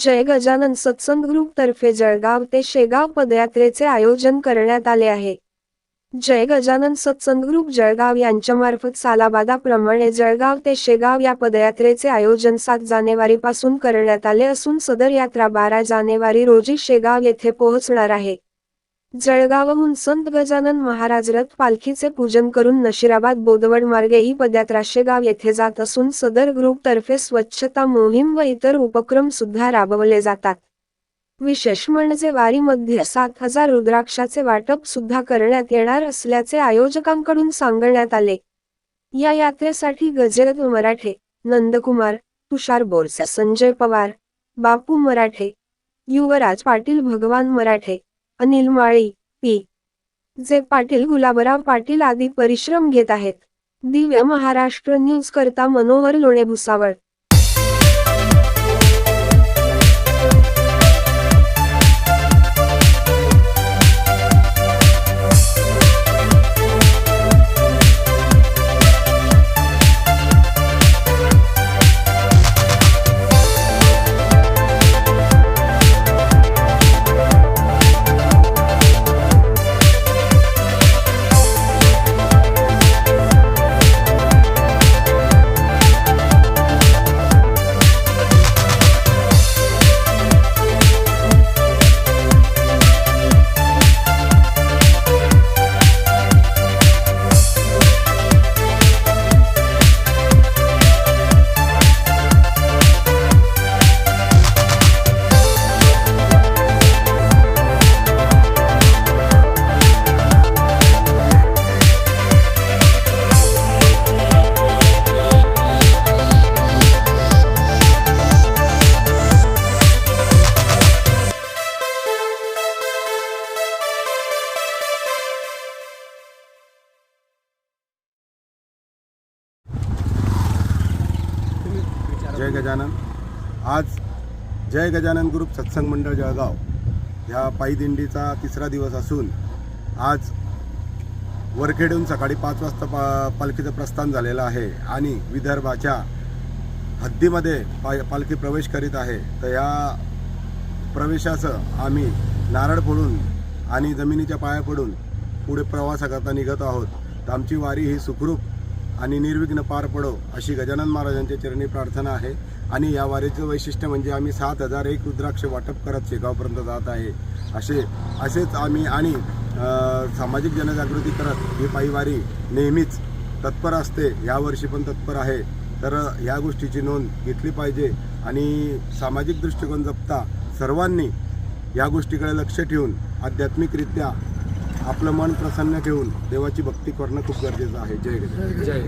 जय गजानन सत्संग ग्रुप तर्फे जळगाव ते शेगाव पदयात्रेचे आयोजन करण्यात आले आहे. जय गजानन सत्संग ग्रुप जळगाव यांच्यामार्फत सालाबादाप्रमाणे जळगाव ते शेगाव या पदयात्रेचे आयोजन सात जानेवारीपासून करण्यात आले असून सदर यात्रा बारा जानेवारी रोजी शेगाव येथे पोहोचणार आहे. जळगावहून संत गजानन महाराज रथ पालखीचे पूजन करून नशिराबाद बोदवड मार्गे ही पदयात्रा येथे जात असून सदर ग्रुपतर्फे स्वच्छता मोहीम व इतर उपक्रम सुद्धा राबवले जातात. विशेष म्हणजे वारीमध्ये सात हजार रुद्राक्षाचे वाटप सुद्धा करण्यात येणार असल्याचे आयोजकांकडून सांगण्यात आले. या यात्रेसाठी गजरत मराठे नंदकुमार तुषार बोरसा संजय पवार बापू मराठे युवराज पाटील भगवान मराठे अनिल माळी पी. जे. पाटील गुलाबराव पाटील आदी परिश्रम घेत आहेत. दिव्य महाराष्ट्र न्यूज करता मनोहर लोणे भुसावळ जय गजानन. आज जय गजानन ग्रुप सत्संग मंडळ जळगाव ह्या पायीदिंडीचा तिसरा दिवस असून आज वरखेडून सकाळी पाच वाजता पा पालखीचं प्रस्थान झालेलं आहे आणि विदर्भाच्या हद्दीमध्ये पा पालखी प्रवेश करीत आहे. तर या प्रवेशाचं आम्ही नारळ फोडून आणि जमिनीच्या पाया पडून पुढे प्रवासाकरता निघत आहोत. तर आमची वारी ही सुखरूप आणि निर्विघ्न पार पडो अशी गजानन महाराजांच्या चरणी प्रार्थना आहे. आणि या वारीचं वैशिष्ट्य म्हणजे आम्ही सात हजार एक रुद्राक्ष वाटप करत शेगावपर्यंत जात आहे. असे असेच आम्ही आणि सामाजिक जनजागृती करत ही पायीवारी नेहमीच तत्पर असते. यावर्षी पण तत्पर आहे. तर ह्या गोष्टीची नोंद घेतली पाहिजे. आणि सामाजिक दृष्टिकोन जपता सर्वांनी या गोष्टीकडे लक्ष ठेवून आध्यात्मिकरित्या आपलं मन प्रसन्न ठेवून देवाची भक्ती करणं खूप गरजेचं आहे. जय जय